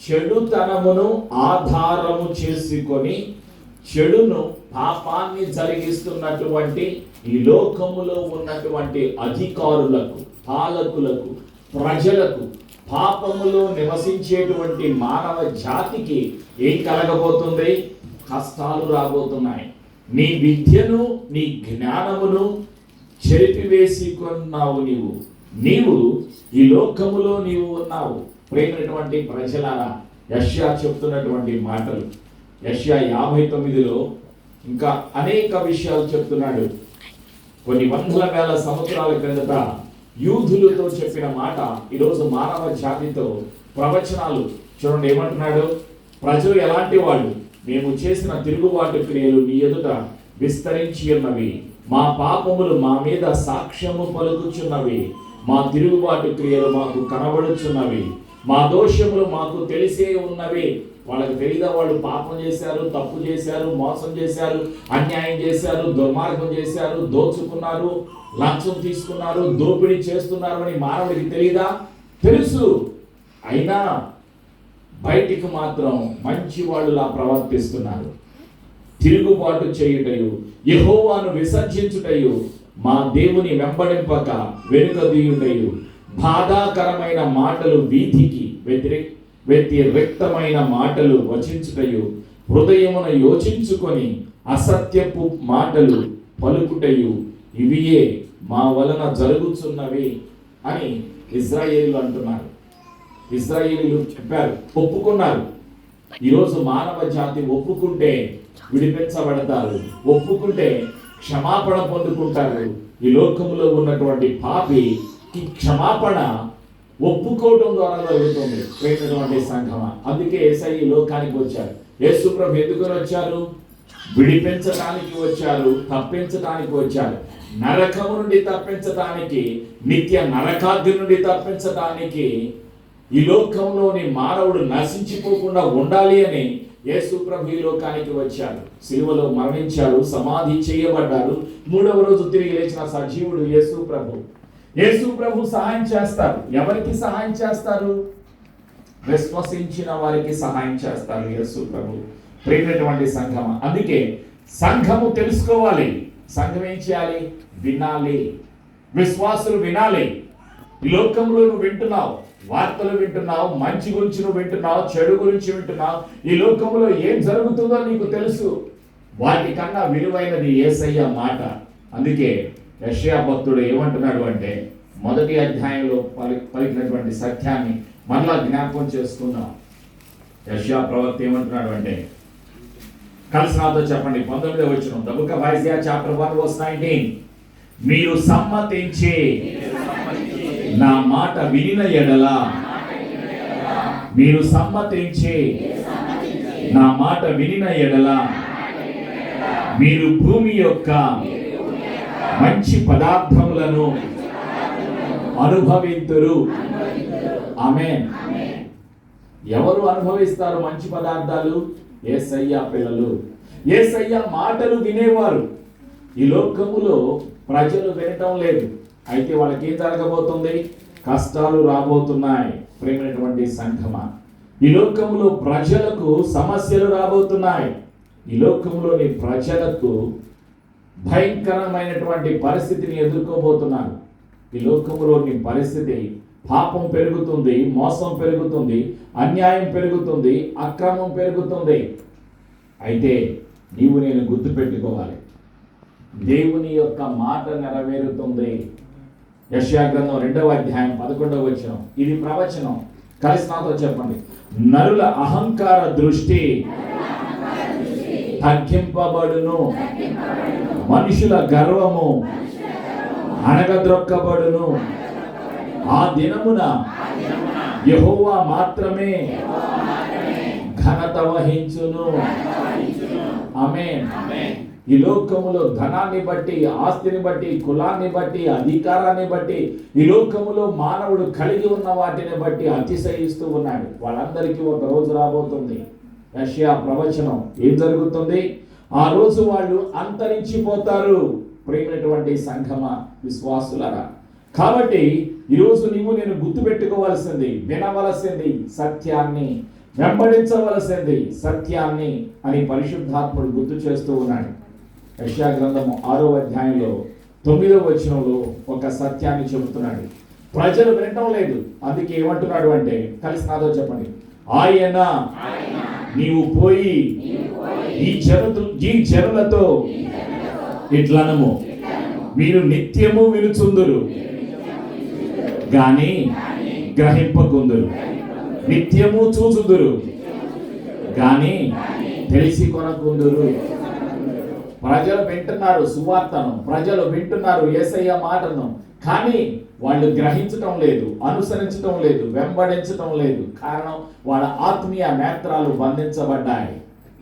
చెడుతనమును ఆధారము చేసుకొని చెడును పాపాన్ని జరిగిస్తున్నటువంటి ఈ లోకములో ఉన్నటువంటి అధికారులకు పాలకులకు ప్రజలకు పాపములో నివసించేటువంటి మానవ జాతికి ఏం కలగబోతుంది? కష్టాలు రాబోతున్నాయి. నీ విద్యను నీ జ్ఞానమును చెరిపివేసుకున్నావు నీవు. నీవు ఈ లోకములో నీవు ఉన్నావు. ప్రేమైనటువంటి ప్రజలారా యష్యా చెప్తున్నటువంటి మాటలు. యష్యా యాభై తొమ్మిదిలో ఇంకా అనేక విషయాలు చెప్తున్నాడు. కొన్ని వందల వేల సంవత్సరాల క్రిందట యూధులతో చెప్పిన మాట ఈరోజు మానవ జాతితో ప్రవచనాలు. చూడండి ఏమంటున్నాడు? ప్రజలు ఎలాంటి వాళ్ళు? మేము చేసిన తిరుగుబాటు క్రియలు నీ ఎదుట విస్తరించి ఉన్నవి. మా పాపములు మా మీద సాక్ష్యము పలుకుచున్నవి. మా తిరుగుబాటు క్రియలు మాకు కనబడుచున్నవి. మా దోషములు మాకు తెలిసే ఉన్నవి. వాళ్ళకి తెలియదా వాళ్ళు పాపం చేశారు తప్పు చేశారు మోసం చేశారు అన్యాయం చేశారు దుర్మార్గం చేశారు దోచుకున్నారు లంచం తీసుకున్నారు దోపిడీ చేస్తున్నారు అని మానవుడికి తెలియదా? తెలుసు. అయినా బయటికి మాత్రం మంచి వాళ్ళులా ప్రవర్తిస్తున్నారు. తిరుగుబాటు చేయుటయు యహోవాను విసర్జించుటయు మా దేవుని వెంబడింపక వెనుకదీయుటయు బాధాకరమైన మాటలు వీధికి వ్యతిరేక వ్యతిరేక్తమైన మాటలు వచించుటయు హృదయమున యోచించుకొని అసత్యపు మాటలు పలుకుటయు ఇవియే మా వలన జరుగుతున్నవి అని ఇజ్రాయేలు అంటున్నారు. ఇజ్రాయేలీలు చెప్పారు ఒప్పుకున్నారు. ఈరోజు మానవ జాతి ఒప్పుకుంటే విడిపించబడతారు ఒప్పుకుంటే క్షమాపణ పొందుకుంటారు. ఈ లోకంలో ఉన్నటువంటి క్షమాపణ ఒప్పుకోవటం ద్వారా జరుగుతుంది. ప్రేమైనటువంటి సంఘమా. అందుకే ఏసై ఈ లోకానికి వచ్చారు యేసు ప్రభు ఎందుకని వచ్చారు? విడిపించడానికి వచ్చారు తప్పించడానికి వచ్చారు. నరకము నుండి తప్పించడానికి నిత్య నరకాగ్ని నుండి తప్పించడానికి ఈ లోకంలోని మానవుడు నశించిపోకుండా ఉండాలి అని యేసు ప్రభు ఈ లోకానికి వచ్చాడు. సిలువలో మరణించారు సమాధి చేయబడ్డారు మూడవ రోజు తిరిగి లేచిన సజీవుడు యేసు ప్రభు. యేసు ప్రభు సహాయం చేస్తారు. ఎవరికి సహాయం చేస్తారు? విశ్వసించిన వారికి సహాయం చేస్తారు యేసు ప్రభు. ప్రేమైనటువంటి సంఘం అందుకే సంఘము తెలుసుకోవాలి. సంఘం ఏం చేయాలి? వినాలి. విశ్వాసులు వినాలి. లోకంలో నువ్వు వింటున్నావు వార్తలు వింటున్నావు మంచి గురించి నువ్వు వింటున్నావు చెడు గురించి వింటున్నావు. ఈ లోకంలో ఏం జరుగుతుందో నీకు తెలుసు. వాటికన్నా విలువైనది ఏసయ్య మాట. అందుకే యషయా భక్తుడు ఏమంటున్నాడు అంటే మొదటి అధ్యాయంలో పలి పలికినటువంటి సత్యాన్ని మరలా జ్ఞాపకం చేసుకుందాం. యషయా ప్రవక్త ఏమంటున్నాడు అంటే కలిసి నాతో చెప్పండి పంతొమ్మిదో వచ్చిన దబుక బుక్ చాప్టర్ వన్ వర్స్ మీరు సమ్మతించి నా మాట వినిన ఎడల మీరు సమ్మతించి నా మాట వినిన ఎడల మీరు భూమి యొక్క మంచి పదార్థములను అనుభవింతురు. ఆమె ఎవరు అనుభవిస్తారు మంచి పదార్థాలు? ఏసయ్య పిల్లలు. ఏసయ్య మాటలు వినేవారు. ఈ లోకములో ప్రజలు వినటం లేదు. అయితే వాళ్ళకి ఏం జరగబోతుంది? కష్టాలు రాబోతున్నాయి ప్రేమైనటువంటి సంఘమ. ఈ లోకములో ప్రజలకు సమస్యలు రాబోతున్నాయి. ఈ లోకంలోని ప్రజలకు భయంకరమైనటువంటి పరిస్థితిని ఎదుర్కోబోతున్నారు. ఈ లోకంలోని పరిస్థితి పాపం పెరుగుతుంది మోసం పెరుగుతుంది అన్యాయం పెరుగుతుంది అక్రమం పెరుగుతుంది. అయితే నీవు నేను గుర్తుపెట్టుకోవాలి. దేవుని యొక్క మాట నెరవేరుతుంది. యశాగ్రంథం రెండవ అధ్యాయం పదకొండవ వచనం. ఇది ప్రవచనం. కలిసి నాతో చెప్పండి. నరుల అహంకార దృష్టి తగ్గింపబడును. మనుషుల గర్వము అణగద్రొక్కబడును. ఆ దినమున యహోవా మాత్రమే ఘనత వహించును. ఆమె ఈ లోకములో ధనాన్ని బట్టి ఆస్తిని బట్టి కులాన్ని బట్టి అధికారాన్ని బట్టి ఈ లోకములో మానవుడు కలిగి ఉన్న వాటిని బట్టి అతిశయిస్తూ ఉన్నాడు. వాళ్ళందరికీ ఒక రోజు రాబోతుంది. రష్యా ప్రవచనం ఏం జరుగుతుంది? ఆ రోజు వాళ్ళు అంతరించిపోతారు ప్రేమైనటువంటి సంఘమ విశ్వాసులరా. కాబట్టి ఈరోజు నీవు నేను గుర్తుపెట్టుకోవలసింది వినవలసింది సత్యాన్ని వెంబడించవలసింది సత్యాన్ని అని పరిశుద్ధాత్ముడు గుర్తు చేస్తూ ఉన్నాడు. రష్యా గ్రంథము ఆరో అధ్యాయంలో తొమ్మిదో వచనంలో ఒక సత్యాన్ని చెబుతున్నాడు. ప్రజలు వినటం లేదు అందుకే ఏమంటున్నాడు అంటే కలిసి నాతో చెప్పండి. ఆయన నీవు పోయి ఈ జనులు ఈ చెరలతో ఇట్లనము. మీరు నిత్యము వినుచుందురు. గాని గ్రహింపకుందురు. నిత్యము చూచుదురు. గాని తెలిసి కొనకుందురు. ప్రజలు వింటున్నారు సువార్తను. ప్రజలు వింటున్నారు ఏసయ్య మాటను. కానీ వాళ్ళు గ్రహించటం లేదు అనుసరించటం లేదు వెంబడించటం లేదు. కారణం వాళ్ళ ఆత్మీయ నేత్రాలు బంధించబడ్డాయి.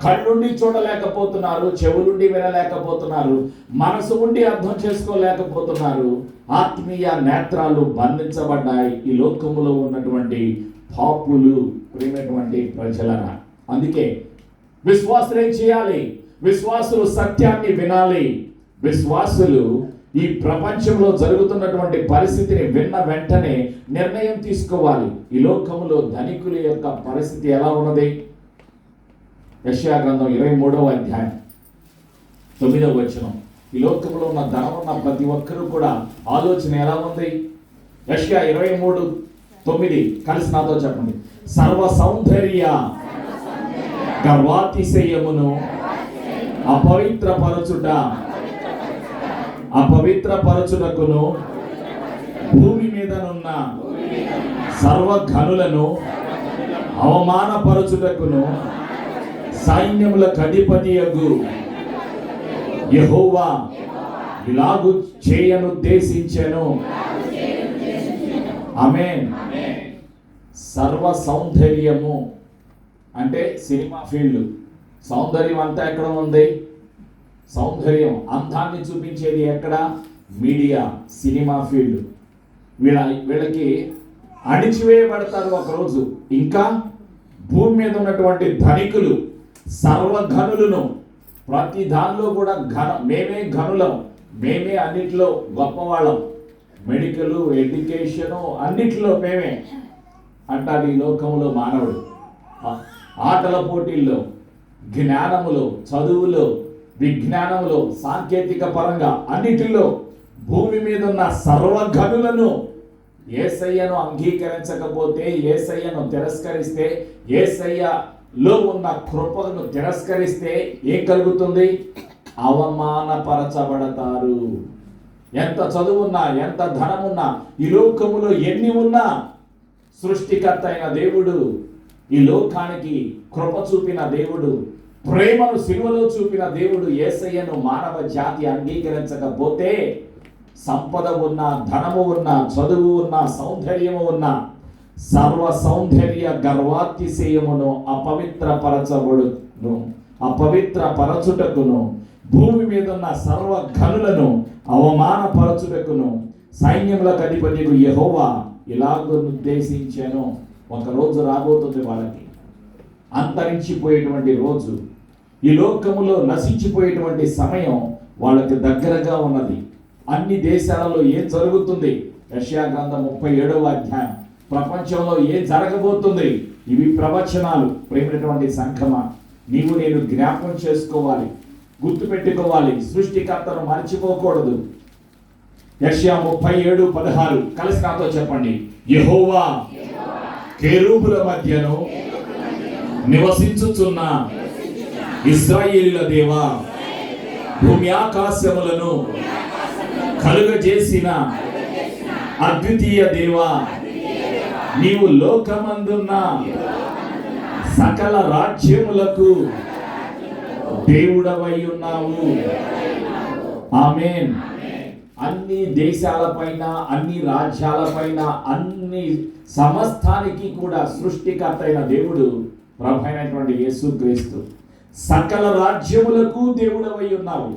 కళ్ళుండి చూడలేకపోతున్నారు చెవులుండి వినలేకపోతున్నారు మనసు ఉండి అర్థం చేసుకోలేకపోతున్నారు ఆత్మీయ నేత్రాలు బంధించబడ్డాయి ఈ లోకములో ఉన్నటువంటి పాపులు ప్రేమటువంటి ప్రజలన అందుకే విశ్వాసులు ఏం చేయాలి? విశ్వాసులు సత్యాన్ని వినాలి. విశ్వాసులు ఈ ప్రపంచంలో జరుగుతున్నటువంటి పరిస్థితిని విన్న వెంటనే నిర్ణయం తీసుకోవాలి. ఈ లోకములో ధనికుల యొక్క పరిస్థితి ఎలా ఉన్నది? యశ్యా గ్రంథం ఇరవై మూడవ అధ్యాయం తొమ్మిదవ వచనం. ఈ లోకంలో ఉన్న ధనం ఉన్న ప్రతి ఒక్కరూ కూడా ఆలోచన ఎలా ఉంది? యశ్యా ఇరవై మూడు తొమ్మిది. కలిసి నాతో చెప్పండి. సర్వ సౌందర్య గర్వాతిశయమును అపవిత్రపరచుట అపవిత్రపరచుటకును భూమి మీదనున్న సర్వఘనులను అవమానపరచుటకును సైన్యముల కధిపతియగు యహోవా ఇలాగు చేయనుద్దేశించెను. ఆమె సర్వ సౌందర్యము అంటే సినిమా ఫీల్డ్. సౌందర్యం అంతా ఎక్కడ ఉంది? సౌందర్యం అందాన్ని చూపించేది ఎక్కడ? Media cinema field. వీళ్ళ వీళ్ళకి అణిచివేయబడతారు ఒకరోజు. ఇంకా భూమి మీద ఉన్నటువంటి ధనికులు సర్వఘనులను ప్రతి దానిలో కూడా ఘన మేమే ఘనులం. మేమే అన్నిట్లో గొప్పవాళ్ళం. మెడికల్ ఎడ్యుకేషను అన్నిట్లో మేమే. అంటారు ఈ లోకంలో మానవుడు. ఆటల పోటీల్లో జ్ఞానములో చదువులో విజ్ఞానంలో సాంకేతిక పరంగా అన్నిటిలో భూమి మీద ఉన్న సర్వగనులను ఏసయ్యను అంగీకరించకపోతే ఏసయ్యను తిరస్కరిస్తే ఏసయ్యలో ఉన్న కృపను తిరస్కరిస్తే ఏం కలుగుతుంది? అవమానపరచబడతారు. ఎంత చదువున్నా ఎంత ధనమున్నా ఈ లోకములో ఎన్ని ఉన్నా సృష్టికర్త అయిన దేవుడు ఈ లోకానికి కృప చూపిన దేవుడు ప్రేమను సిలువలో చూపిన దేవుడు ఏసయ్యను మానవ జాతి అంగీకరించకపోతే సంపద ఉన్న ధనము ఉన్న చదువు ఉన్న సౌందర్యము ఉన్న సర్వ సౌందర్య గర్వాతిశయమును అపవిత్రపరచబడును. అపవిత్ర పరచుటకును భూమి మీద ఉన్న సర్వ ఘనులను అవమానపరచుటకును సైన్యములకు అధిపతికు యహోవా ఇలాగ ఉద్దేశించాను ఒక రోజు రాబోతుంది వాళ్ళకి. అంతరించిపోయేటువంటి రోజు. ఈ లోకములో నశించిపోయేటువంటి సమయం వాళ్ళకి దగ్గరగా ఉన్నది. అన్ని దేశాలలో ఏం జరుగుతుంది? రష్యా గ్రంథం ముప్పై ఏడవ అధ్యాయం. ప్రపంచంలో ఏం జరగబోతుంది? ఇవి ప్రవచనాలు. ప్రేమైనటువంటి సంఘమ నీవు నేను జ్ఞాపకం చేసుకోవాలి. గుర్తుపెట్టుకోవాలి. సృష్టికర్తను మర్చిపోకూడదు. యష్యా ముప్పై ఏడు పదహారు. కలిసి నాతో చెప్పండి. యెహోవా కేరూబుల మధ్యను నివసించుచున్న. ఇస్రాయేలీల దేవా భూమి ఆకాశములను కలుగజేసిన అద్వితీయ దేవా నీవు లోకమందున్న సకల రాజ్యములకు దేవుడవై ఉన్నావు. ఆమెన్. అన్ని దేశాలపైన అన్ని రాజ్యాలపైన అన్ని సమస్తానికి కూడా సృష్టికర్త అయిన దేవుడు యేసు యేసుక్రీస్తు. సకల రాజ్యములకు దేవుడవై ఉన్నావు.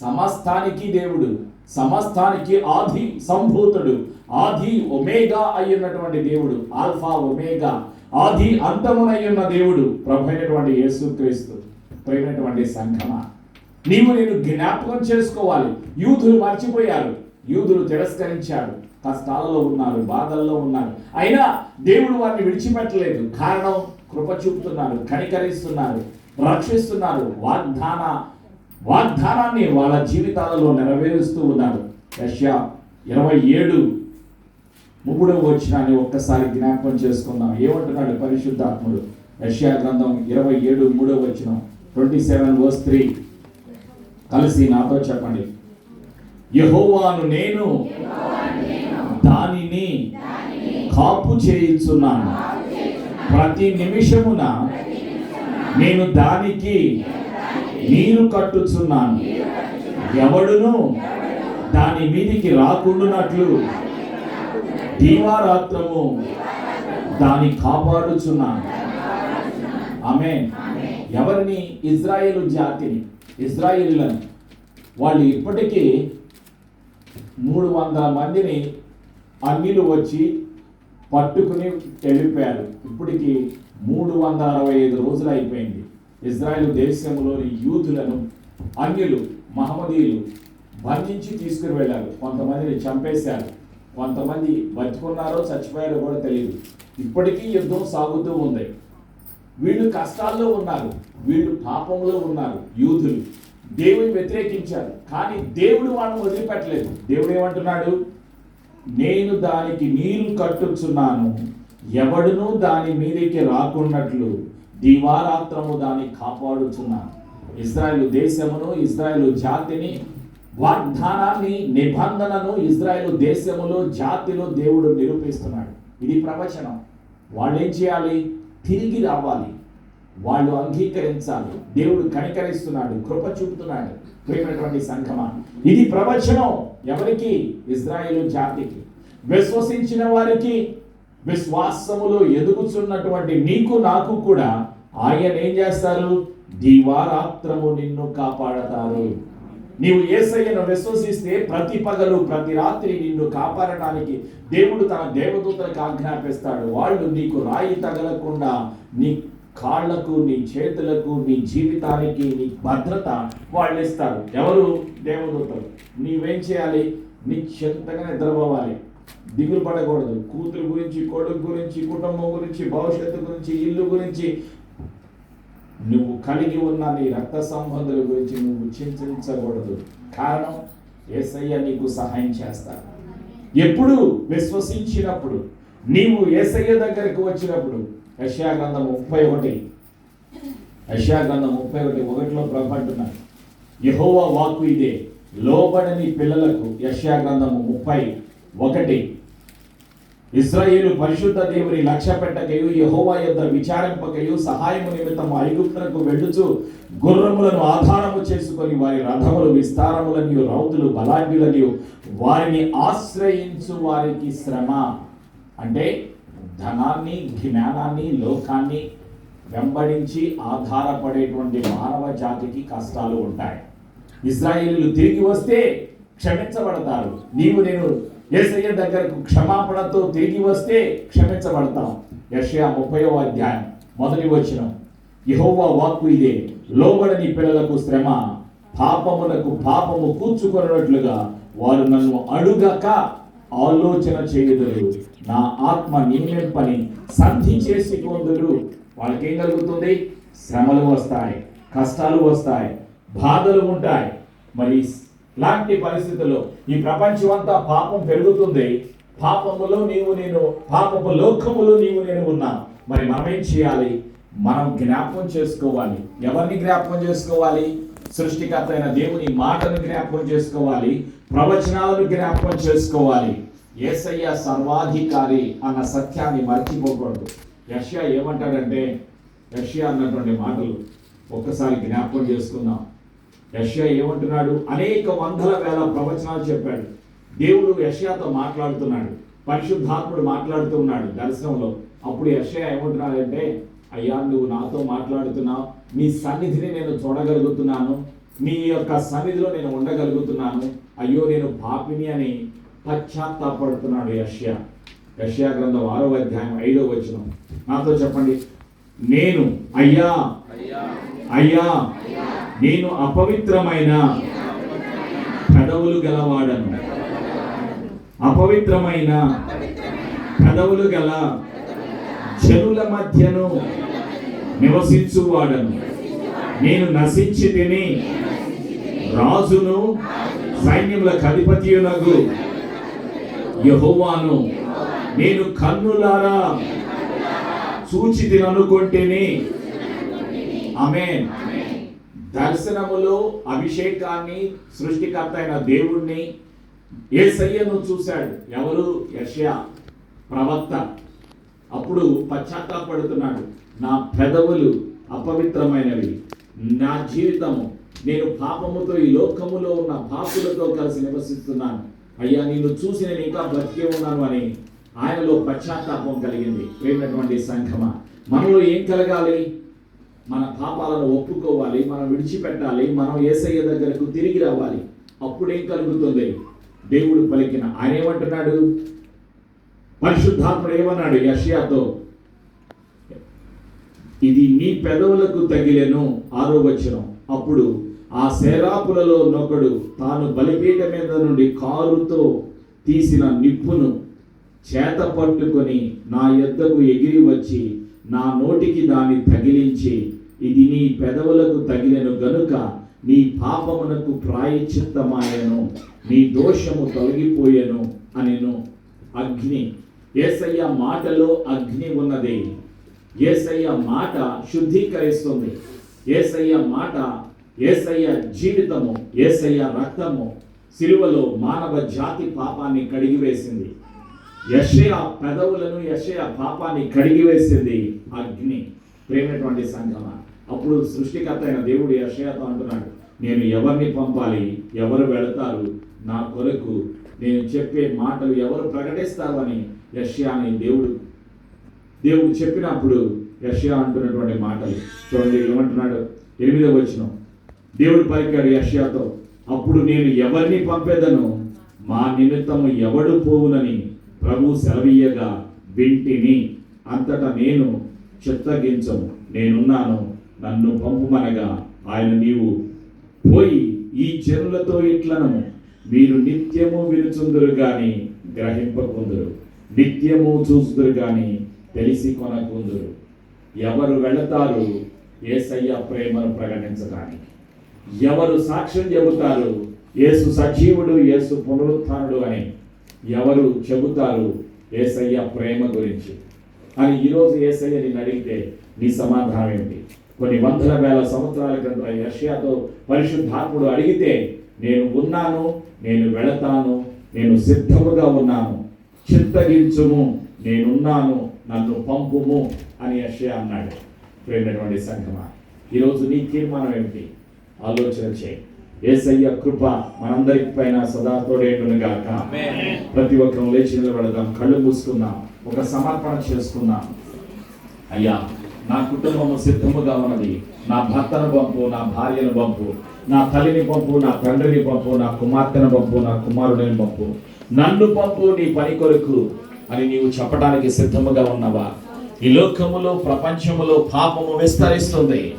సమస్తానికి దేవుడు సమస్తానికి ఆది సంభూతుడు ఆది ఒమేగా అయ్యున్నటువంటి దేవుడు ఆల్ఫా ఒమేగా ఆది అంతమునై ఉన్న దేవుడు అయినటువంటి యేసుక్రీస్తు పోయినటువంటి సంఘమ. నీవు నేను జ్ఞాపకం చేసుకోవాలి. యూదులు మర్చిపోయారు. యూదులు తిరస్కరించారు. కష్టాలలో ఉన్నారు బాధల్లో ఉన్నారు. అయినా దేవుడు వారిని విడిచిపెట్టలేదు. కారణం కృప చూపుతున్నారు కనికరిస్తున్నారు. రక్షిస్తున్నారు. వాగ్దాన వాగ్దానాన్ని వాళ్ళ జీవితాలలో నెరవేరుస్తూ ఉన్నారు. యష్యా ఇరవై ఏడు మూడవ వచ్చినాన్ని ఒక్కసారి జ్ఞాపకం చేసుకుందాం. ఏమంటున్నాడు పరిశుద్ధాత్ముడు? యష్యా గ్రంథం ఇరవై ఏడు మూడవ వచ్చిన ట్వంటీ సెవెన్ వర్స్ త్రీ. కలిసి నాతో చెప్పండి. యహోవాను నేను దానిని కాపు చేయించున్నాను ప్రతి నిమిషమున నేను దానికి నీరు కట్టుచున్నాను. ఎవడును దాని మీదికి రాకుండానట్లు దీవారాత్రము దాన్ని కాపాడుచున్నాను. ఆమె ఎవరిని? ఇజ్రాయేలు జాతిని ఇజ్రాయేలులను. వాళ్ళు ఇప్పటికీ మూడు వందల మందిని అన్నిలు వచ్చి పట్టుకుని వెళ్ళిపోయారు. ఇప్పటికీ మూడు వందల అరవై ఐదు రోజులు అయిపోయింది. ఇజ్రాయెల్ దేశంలోని యూదులను అన్యులు మహమ్మదీయులు బంధించి తీసుకుని వెళ్ళారు కొంతమందిని చంపేశారు. కొంతమంది బతుకున్నారో చచ్చిపోయారో కూడా తెలియదు ఇప్పటికీ యుద్ధం సాగుతూ ఉంది. వీళ్ళు కష్టాల్లో ఉన్నారు. వీళ్ళు పాపంలో ఉన్నారు. యూదులు దేవుని వ్యతిరేకించారు. కానీ దేవుడు వాళ్ళని వదిలిపెట్టలేదు. దేవుడు ఏమంటున్నాడు? నేను దానికి నీరు కట్టుచున్నాను. ఎవడునూ దాని మీదకి రాకున్నట్లు దివారాత్రము దాన్ని కాపాడుచున్నాను ఇజ్రాయెల్ దేశమును ఇజ్రాయెల్ జాతిని వాగ్దానాన్ని నిబంధనను ఇజ్రాయెల్ దేశములో జాతిలో దేవుడు నిరూపిస్తున్నాడు. ఇది ప్రవచనం. వాళ్ళు ఏం చేయాలి? తిరిగి రావాలి. వాళ్ళు అంగీకరించాలి. దేవుడు కనికరిస్తున్నాడు కృప చూపుతున్నాడు ప్రేమైనటువంటి సంఘమా. ఇది ప్రవచనం ఎవరికి? ఇజ్రాయేలు జాతికి. విశ్వసించిన వారికి విశ్వాసములో ఎదుగుచున్నటువంటి నీకు నాకు కూడా ఆయన ఏం చేస్తారు? దివారాత్రము నిన్ను కాపాడతారు. నీవు ఏసయ్యను విశ్వసిస్తే ప్రతి పగలు ప్రతి రాత్రి నిన్ను కాపాడటానికి దేవుడు తన దేవదూతలకు ఆజ్ఞాపిస్తాడు. వాళ్ళు నీకు రాయి తగలకుండా నీ కాళ్ళకు నీ చేతులకు నీ జీవితానికి నీ భద్రత వాళ్ళు ఇస్తారు ఎవరు? దేవదూతలు. నీవేం చేయాలి? నిశ్చింతగా నిద్రపోవాలి. దిగులు పడకూడదు. కూతురు గురించి కొడుకు గురించి కుటుంబం గురించి భవిష్యత్తు గురించి ఇల్లు గురించి. నువ్వు కలిగి ఉన్న నీ రక్త సంబంధుల గురించి నువ్వు చింతించకూడదు. కారణం ఏసయ్య నీకు సహాయం చేస్తాడు. ఎప్పుడు? విశ్వసించినప్పుడు. నీవు ఏసయ్య దగ్గరకు వచ్చినప్పుడు. యశాగ్రంథం ముప్పై ఒకటి. యశాగ్రంథం ముప్పై ఒకటి ఒకటిలో ప్రభు యహోవా వాక్కు ఇదే. లోబడని పిల్లలకు యశాగ్రంథము ముప్పై ఒకటి. ఇస్రాయేలు పరిశుద్ధ దేవుని లక్ష్య పెట్టకయు యహోవా యొద్ద విచారింపకయు సహాయము నిమిత్తం ఐగుప్తులకు వెళ్ళుచు గుర్రములను ఆధారము చేసుకొని వారి రథములు విస్తారములనియు రౌతులు బలాఢ్యులనియు వారిని ఆశ్రయించు వారికి శ్రమ. అంటే ధనాన్ని జ్ఞానాన్ని లోకాన్ని వెంబడించి ఆధారపడేటువంటి మానవ జాతికి కష్టాలు ఉంటాయి. ఇజ్రాయేలీలు తిరిగి వస్తే క్షమించబడతారు. నీవు నేను ఏసయ్య దగ్గరకు క్షమాపణతో తిరిగి వస్తే క్షమించబడతాం. యషయా ముప్పైవ అధ్యాయం మొదటి వచ్చిన యహోవా వాక్కు ఇదే లోబడని పిల్లలకు శ్రమ పాపములకు పాపము కూర్చుకొనట్లుగా వారు నన్ను అడుగక ఆలోచన చేయుదురు. నా ఆత్మ నియమింపని సంధి చేసి కొందరు వాళ్ళకేం కలుగుతుంది? శ్రమలు వస్తాయి కష్టాలు వస్తాయి బాధలు ఉంటాయి. మరి లాంటి పరిస్థితుల్లో ఈ ప్రపంచం అంతా పాపం పెరుగుతుంది. పాపములో నీవు నేను పాపపు లోకములో నీవు నేను ఉన్నా మరి మనం ఏం చేయాలి? మనం జ్ఞాపకం చేసుకోవాలి. ఎవరిని జ్ఞాపకం చేసుకోవాలి? సృష్టికర్త అయిన దేవుని మాటను జ్ఞాపకం చేసుకోవాలి. ప్రవచనాలను జ్ఞాపకం చేసుకోవాలి. ఏసయ్య సర్వాధికారి అన్న సత్యాన్ని మర్చిపోకూడదు. యష్యా ఏమంటాడంటే యష్యా అన్నటువంటి మాటలు ఒక్కసారి జ్ఞాపకం చేసుకుందాం. యష్యా ఏమంటున్నాడు? అనేక వందల వేల ప్రవచనాలు చెప్పాడు. దేవుడు యష్యాతో మాట్లాడుతున్నాడు. పరిశుద్ధాత్ముడు మాట్లాడుతూ ఉన్నాడు దర్శనంలో. అప్పుడు యష్యా ఏమంటున్నాడంటే అయ్యా నువ్వు నాతో మాట్లాడుతున్నావు. నీ సన్నిధిని నేను చూడగలుగుతున్నాను. నీ యొక్క సన్నిధిలో నేను ఉండగలుగుతున్నాను. అయ్యో నేను పాపిని అని పశ్చాత్తాపడుతున్నాడు యష్యా. యష్యా గ్రంథం ఆరో అధ్యాయం ఐదో వచనం. నాతో చెప్పండి. నేను అయ్యా అయ్యా నేను అపవిత్రమైన పెదవులు గలవాడను. అపవిత్రమైన పెదవులు గల చెరువుల మధ్యను నివసించువాడను. నేను నశించి తిని రాజును సైన్యముల అధిపతియునగు యహోవాను నేను కన్నులారా చూచి తిననుకుంటేనే. ఆమె దర్శనములో అభిషేకాన్ని సృష్టికర్త అయిన దేవుణ్ణి ఏసయ్యను చూశాడు. ఎవరు? యష్యా ప్రవక్త. అప్పుడు పశ్చాత్తాపడుతున్నాడు. నా పెదవులు అపవిత్రమైనవి. నా జీవితము నేను పాపముతో ఈ లోకములో ఉన్న పాపులతో కలిసి నివసిస్తున్నాను. అయ్యా నేను చూసి నేను ఇంకా బతికే ఉన్నాను అని ఆయనలో పశ్చాత్తాపం కలిగింది. ప్రేమైనటువంటి సంఘమ మనలో ఏం కలగాలి? మన పాపాలను ఒప్పుకోవాలి మనం విడిచిపెట్టాలి మనం ఏసయ్య దగ్గరకు తిరిగి రావాలి. అప్పుడేం కలుగుతుంది? దేవుడు పలికిన ఆయన ఏమంటున్నాడు? పరిశుద్ధాత్ముడు ఏమన్నాడు? యష్యాతో ఇది నీ పెదవులకు తగిలేను ఆరో వచ్చిన అప్పుడు ఆ శరాపులలో నొకడు తాను బలిపీట మీద నుండి కారుతో తీసిన నిప్పును చేత పట్టుకొని నా ఎద్దకు ఎగిరి వచ్చి నా నోటికి దాన్ని తగిలించి ఇది నీ పెదవులకు తగిలెను గనుక నీ పాపమునకు ప్రాయచిత్తమాయను నీ దోషము తొలగిపోయెను అనెను. అగ్ని ఏసయ్య మాటలో అగ్ని ఉన్నది. ఏసయ్య మాట శుద్ధీకరిస్తుంది. ఏసయ్య మాట ఏసయ్య జీవితము ఏసయ్య రక్తము సిలువలో మానవ జాతి పాపాన్ని కడిగివేసింది. యషయ పెదవులను యషయ పాపాన్ని కడిగివేసింది అగ్ని. ప్రేమటువంటి సంగమ అప్పుడు సృష్టికర్త అయిన దేవుడు యషయాత అంటున్నాడు నేను ఎవరిని పంపాలి? ఎవరు వెళతారు? నా కొరకు నేను చెప్పే మాటలు ఎవరు ప్రకటిస్తారు? అని యష్యాని దేవుడు దేవుడు చెప్పినప్పుడు యష్యా అంటున్నటువంటి మాటలు చూడండి ఏమంటున్నాడు? ఎనిమిదో వచ్చిన దేవుడు పలికాడు యష్యాతో అప్పుడు నేను ఎవరిని పంపేదను? మా నిమిత్తము ఎవడు పోవునని ప్రభు సెలవీయగా వింటిని. అంతటా నేను చిత్తగించము నేనున్నాను నన్ను పంపుమనగా ఆయన నీవు పోయి ఈ జనులతో ఇట్లను మీరు నిత్యము వినుచుందురు కానీ గ్రహింపకుందురు. నిత్యము చూసుదురు కానీ తెలిసి కొనకుందురు. ఎవరు వెళతారు ఏసయ్య ప్రేమను ప్రకటించడానికి. ఎవరు సాక్ష్యం చెబుతారు ఏసు సజీవుడు యేసు పునరుత్థానుడు అని. ఎవరు చెబుతారు ఏసయ్య ప్రేమ గురించి. అని ఈరోజు ఏసయ్య నేను అడిగితే నీ సమాధానం ఏంటి? కొన్ని వందల వేల సంవత్సరాల క్రితం యష్యాతో పరిశుద్ధాత్ముడు అడిగితే నేను ఉన్నాను నేను వెళతాను నేను సిద్ధముగా ఉన్నాను. చింతగించుము నేనున్నాను నన్ను పంపుము అని యష్యా అన్నాడు. ప్రేమైనటువంటి సంఘమా ఈరోజు నీ తీర్మానం ఏమిటి? ఆలోచన చేయి. ఏసయ్య కృప మనందరికి పైన సదా తోడేండును గాక. ప్రతి ఒక్కరం లేచి నిలబడదాం కళ్ళు మూసుకుందాం ఒక సమర్పణ చేసుకుందాం. అయ్యా నా కుటుంబము సిద్ధముగా ఉన్నది. నా భర్తను పంపు నా భార్యను పంపు నా తల్లిని పంపు నా తండ్రిని పంపు నా కుమార్తెను పంపు నా కుమారుడిని పంపు. నన్ను పంపు నీ పని కొరకు అని నీవు చెప్పడానికి సిద్ధముగా ఉన్నవా? ఈ లోకములో ప్రపంచములో పాపము విస్తరిస్తుంది.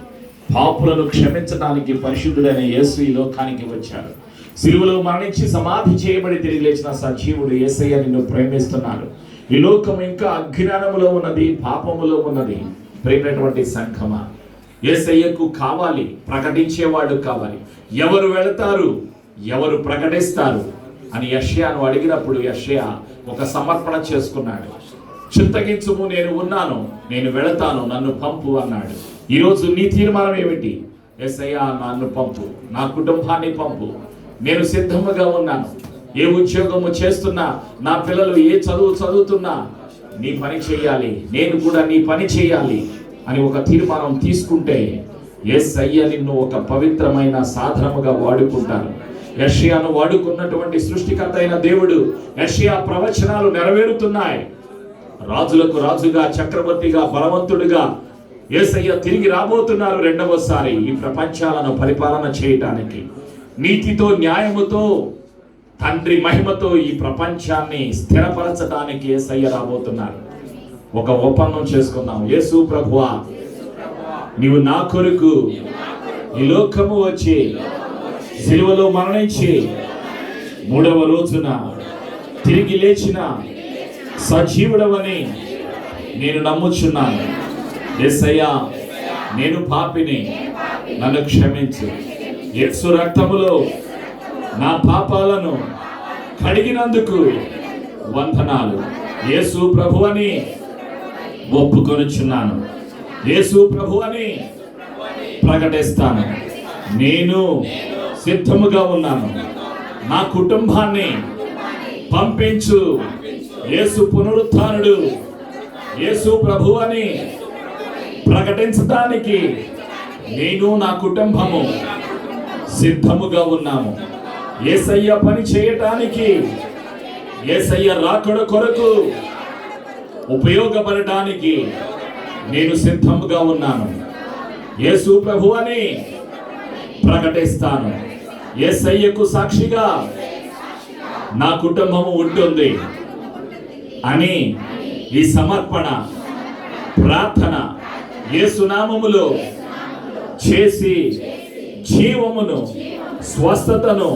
పాపులను క్షమించడానికి పరిశుద్ధుడైన యేసు ఈ లోకానికి వచ్చాడు. సిలువలో మరణించి సమాధి చేయబడి తిరిగి లేచిన సజీవుడు యేసయ్య నిన్ను ప్రేమిస్తున్నాడు. ఈ లోకం ఇంకా అజ్ఞానములో ఉన్నది పాపములో ఉన్నది. ప్రేమైనటువంటి సంఘమా? ఏసయ్యకు కావాలి ప్రకటించేవాడు కావాలి. ఎవరు వెళతారు ఎవరు ప్రకటిస్తారు అని యష్యాను అడిగినప్పుడు యష్యా ఒక సమర్పణ చేసుకున్నాడు. చింతగించుము నేను ఉన్నాను నేను వెళతాను నన్ను పంపు అన్నాడు. ఈరోజు నీ తీర్మానం ఏమిటి? ఎస్ఐయా నన్ను పంపు నా కుటుంబాన్ని పంపు. నేను సిద్ధముగా ఉన్నాను. ఏ ఉద్యోగము చేస్తున్నా నా పిల్లలు ఏ చదువు చదువుతున్నా నీ పని చేయాలి నేను కూడా నీ పని చేయాలి అని ఒక తీర్మానం తీసుకుంటే ఎస్ అయ్య నిన్ను ఒక పవిత్రమైన సాధనముగా వాడుకుంటాను యషియాను వాడుకున్నటువంటి సృష్టికర్త అయిన దేవుడు యషియా ప్రవచనాలు నెరవేరుతున్నాయి. రాజులకు రాజుగా చక్రవర్తిగా బలవంతుడిగా ఏసయ్య తిరిగి రాబోతున్నారు రెండవసారి ఈ ప్రపంచాలను పరిపాలన చేయటానికి. నీతితో న్యాయముతో తండ్రి మహిమతో ఈ ప్రపంచాన్ని స్థిరపరచడానికి ఏసయ్య రాబోతున్నారు. ఒక ఒప్పందం చేసుకుందాం. యేసు ప్రభువా నీవు నా కొరకు ఈ లోకము వచ్చి సిలువలో మరణించి మూడవ రోజున తిరిగి లేచిన సజీవుడవని నేను నమ్ముచున్నాను. ఎస్సయ్యా నేను పాపిని నన్ను క్షమించు. యేసు రక్తములో నా పాపాలను కడిగినందుకు వందనాలు. యేసు ప్రభు అని ఒప్పుకొనుచున్నాను. యేసు ప్రభు అని ప్రకటిస్తాను. నేను సిద్ధముగా ఉన్నాను. నా కుటుంబాన్ని పంపించు. యేసు పునరుత్థానుడు యేసు ప్రభు అని ప్రకటించడానికి నేను నా కుటుంబము సిద్ధముగా ఉన్నాము. ఏసయ్య పని చేయటానికి ఏసయ్య రాకడ కొరకు ఉపయోగపడటానికి నేను సిద్ధముగా ఉన్నాను. యేసు ప్రభు అని ప్రకటిస్తాను. ఏసయ్యకు సాక్షిగా నా కుటుంబము ఉంటుంది అని ఈ సమర్పణ ప్రార్థన యేసునామములో చేసి జీవమును స్వస్థతను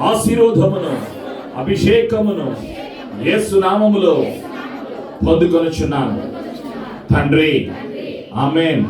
ఆశీర్వదమును అభిషేకమును యేసునామములో పొందుకొనుచున్నాను. తండ్రి ఆమెన్.